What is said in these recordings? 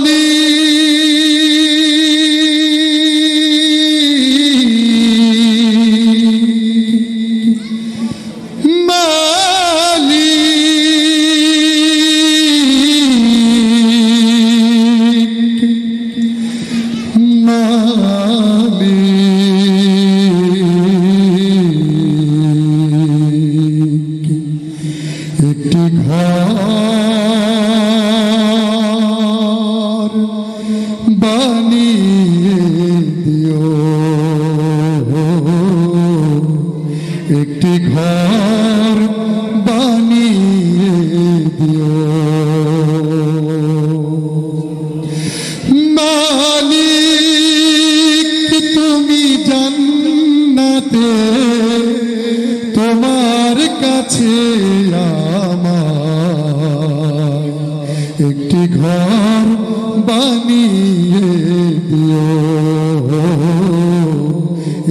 একটি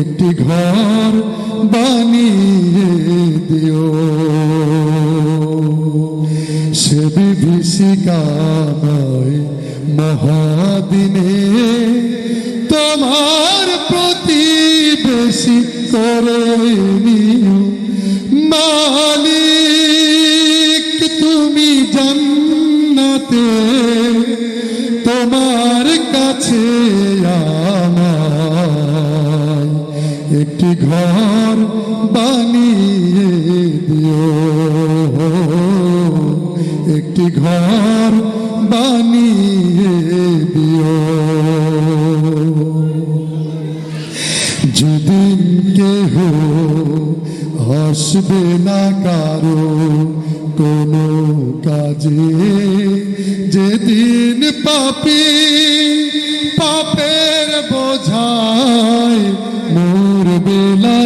একটি ঘর বানিয়ে দিও। সে বিভীষিকাময় মহাদিনে তোমার প্রতিবেশী করে নিও। ঘর বানিয়ে দিও। একটি ঘর বানিয়ে দিও। যেদিন কেহ আসবে না কারও কোনো কাজে, যেদিন পাপি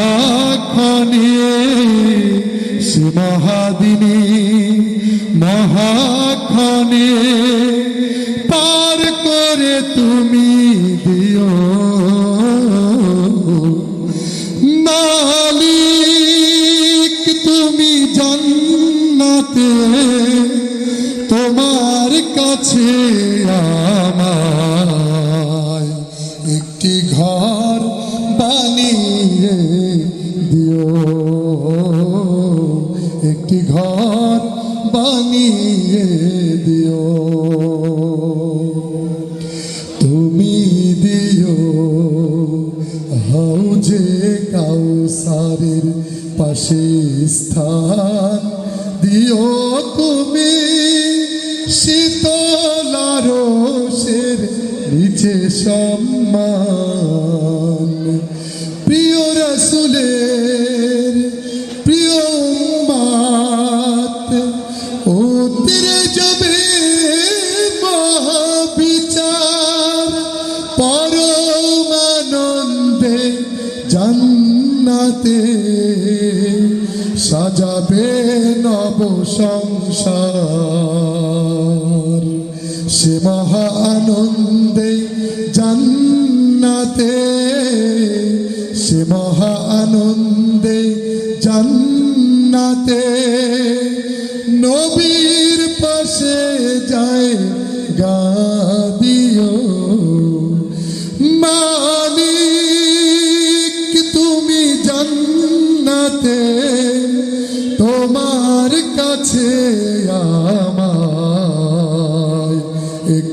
মহাক্ষণে সে মহাদিনে মহাক্ষণে পার করে তুমি দিও। মালিক তুমি জান্নাতে তোমার কাছে বানিয়ে দিও। তুমি দিও। হাউজে কাউসারের পাশে স্থান দিও তুমি। শীতলারসের নিচে সম্মান মহাবিচার পরমানন্দে জান্নাতে সাজাবে নব সংসার। সে মহা আনন্দে জান্নাতে, সে মহা আনন্দে জান্নাতে নবীর